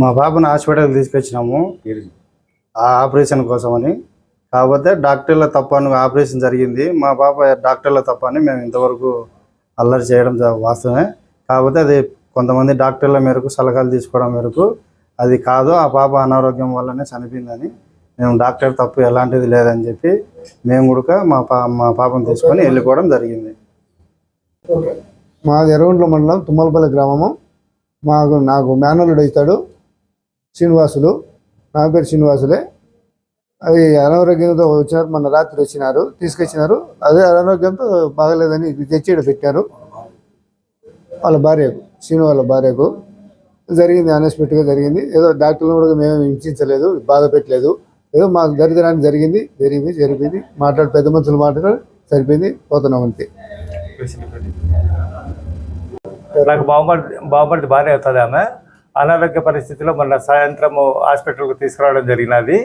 మా పాపను హాస్పిటల్ తీసుకొచ్చినాము. ఆ ఆపరేషన్ కోసమని. కాకపోతే డాక్టర్ల తప్పని ఆపరేషన్ జరిగింది. మా పాప డాక్టర్ల తప్పని మేము ఇంతవరకు అల్లరి చేయడం వాస్తవమే. కాకపోతే అది కొంతమంది డాక్టర్ల మేరకు సలహాలు తీసుకోవడం మేరకు అది కాదు ఆ పాప అనారోగ్యం వల్లనే చనిపోయిందని. మేము డాక్టర్ తప్పు ఎలాంటిది లేదని చెప్పి మేము కూడా మా పా మా పాపను తీసుకొని వెళ్ళిపోవడం జరిగింది. మాది ఎర్రగుంట్ల మండలం తుమ్మలపల్లి గ్రామము. మాకు నాకు మేనల్లుడు అవుతాడు శ్రీనివాసులు నా పేరు శ్రీనివాసులే. అది అనారోగ్యంతో వచ్చినారు మొన్న రాత్రి వచ్చినారు తీసుకొచ్చినారు. అదే అనారోగ్యంతో బాగలేదని ఇది తెచ్చి పెట్టారు. వాళ్ళ భార్యకు శ్రీను వాళ్ళ భార్యకు. జరిగింది అన్ఎక్స్పెక్ట్గా జరిగింది. ఏదో డాక్టర్లు కూడా మేము హింసించలేదు బాధ పెట్టలేదు. ఏదో మాకు దరిద్రానికి జరిగింది జరిగింది జరిపింది మాట్లాడి పెద్ద మనుషులు మాట్లాడి సరిపోయింది పోతున్నాం అంతే. నాకు బాగుపడి బాగుపడితే భార్య అవుతుంది ఆమె. అనారోగ్య పరిస్థితిలో మొన్న సాయంత్రము హాస్పిటల్కి తీసుకురావడం జరిగినది.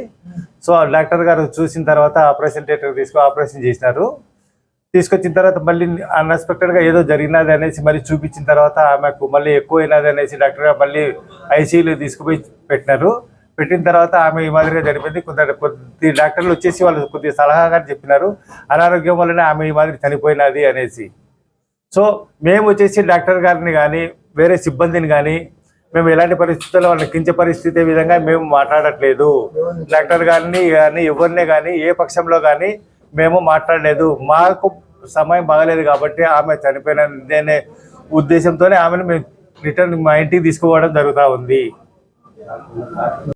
సో ఆ డాక్టర్ గారు చూసిన తర్వాత ఆపరేషన్ థియేటర్కి తీసుకు ఆపరేషన్ చేసినారు. తీసుకొచ్చిన తర్వాత మళ్ళీ అన్ఎక్స్పెక్టెడ్గా ఏదో జరిగినది అనేసి మళ్ళీ చూపించిన తర్వాత ఆమెకు మళ్ళీ ఎక్కువైనది అనేసి డాక్టర్ గారు మళ్ళీ ఐసీయూలో తీసుకుపోయి పెట్టినారు. పెట్టిన తర్వాత ఆమె ఈ మాదిరిగా చనిపోయింది. కొంత కొద్ది డాక్టర్లు వచ్చేసి వాళ్ళు కొద్ది సలహాగా చెప్పినారు. అనారోగ్యం వల్లనే ఆమె ఈ మాదిరి చనిపోయినది అనేసి. సో మేము వచ్చేసి డాక్టర్ గారిని కానీ వేరే సిబ్బందిని కానీ మేము ఎలాంటి పరిస్థితుల్లో వాళ్ళని కించే పరిస్థితి విధంగా మేము మాట్లాడట్లేదు. డాక్టర్ గారిని కానీ ఎవరిని కానీ ఏ పక్షంలో కానీ మేము మాట్లాడలేదు. మాకు సమయం బాగలేదు కాబట్టి ఆమె చనిపోయినది ఉద్దేశంతోనే ఆమెను మేము రిటర్న్ మా ఇంటికి తీసుకుపోవడం జరుగుతూ ఉంది.